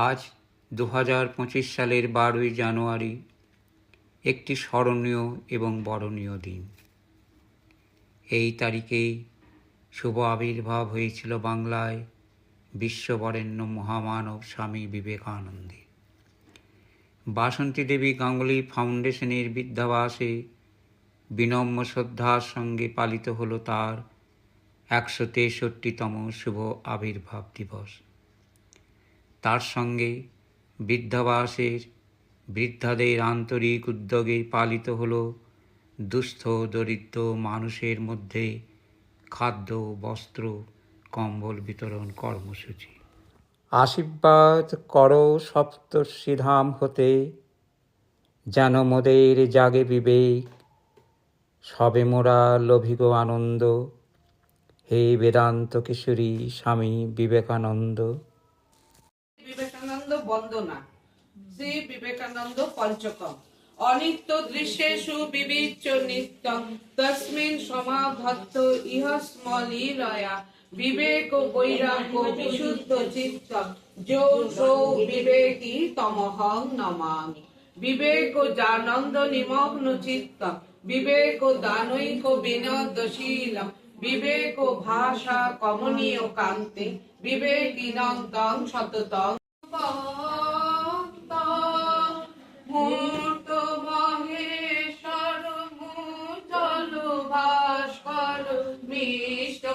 আজ দু হাজার পঁচিশ সালের বারোই জানুয়ারি, একটি স্মরণীয় এবং বরণীয় দিন। এই তারিখেই শুভ আবির্ভাব হয়েছিল বাংলায় বিশ্ববরেণ্য মহামানব স্বামী বিবেকানন্দের বাসন্তী দেবী গাঙ্গুলি ফাউন্ডেশনের বিদ্যাবাসে বিনম্র শ্রদ্ধার সঙ্গে পালিত হলো তার একশো তেষট্টিতম শুভ আবির্ভাব দিবস। তার সঙ্গে বৃদ্ধাবাসের বৃদ্ধাদের আন্তরিক উদ্যোগে পালিত হল দুস্থ দরিদ্র মানুষের মধ্যে খাদ্য, বস্ত্র, কম্বল বিতরণ কর্মসূচি। আশীর্বাদ করো সপ্তর্ষিধাম হতে, যেন মোদের জাগে বিবেক। সবে মোরা লভিগ আনন্দ, হে বেদান্ত কিশোরী স্বামী বিবেকানন্দ বিবেকানন্দ। বন্দনা। শ্রী বিবেকানন্দ পঞ্চকম। অনিত্য দৃশ্যেষু বিবিচ্য নিত্যম। তস্মিন সমাধত্ত ইহ স্মলীলয়া বিবেক বৈরাগ্য বিশুদ্ধ চিত্তম। যো সৌ বিবেকী তমহং নমামি। বিবেক জানন্দ নিমগ্ন চিত্তম। বিবেক দানৈক বিনোদশীলম। বিবেক ভাষা কমনীয় কান্তি। বিবেকিনন্দং সততং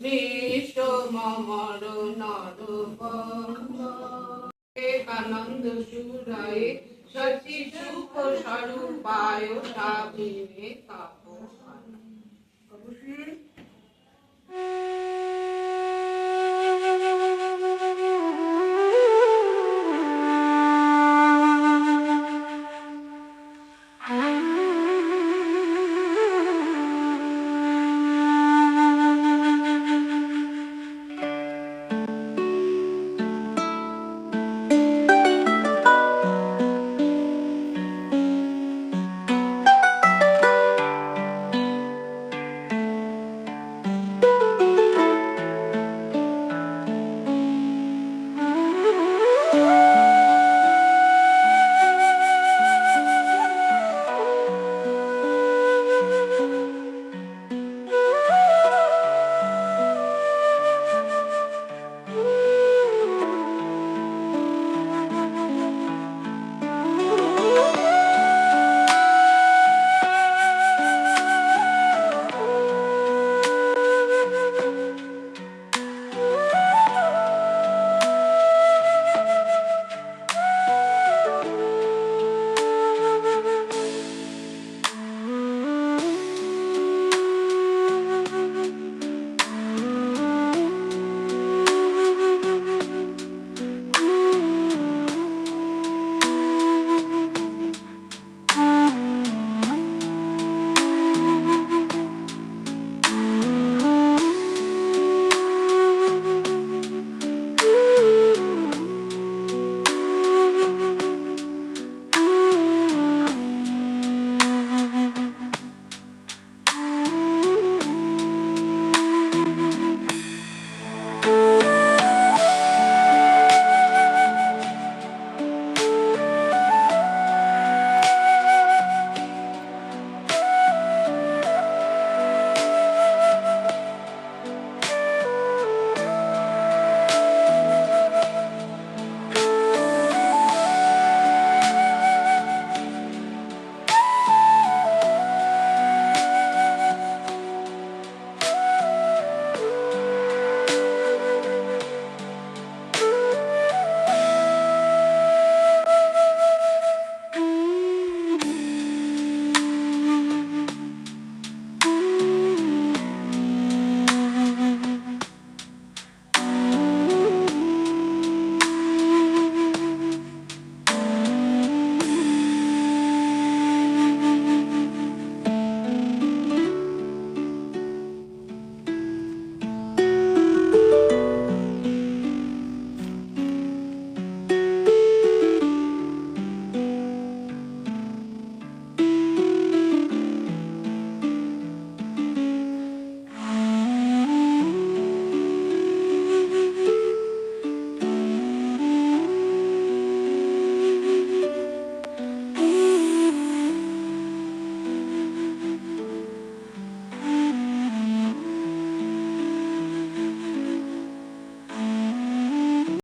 ভাস্কর মমর নরূপ নরবন্দ সুরায় সচি সুখ স্বরূপায় স্বামীনে তাপ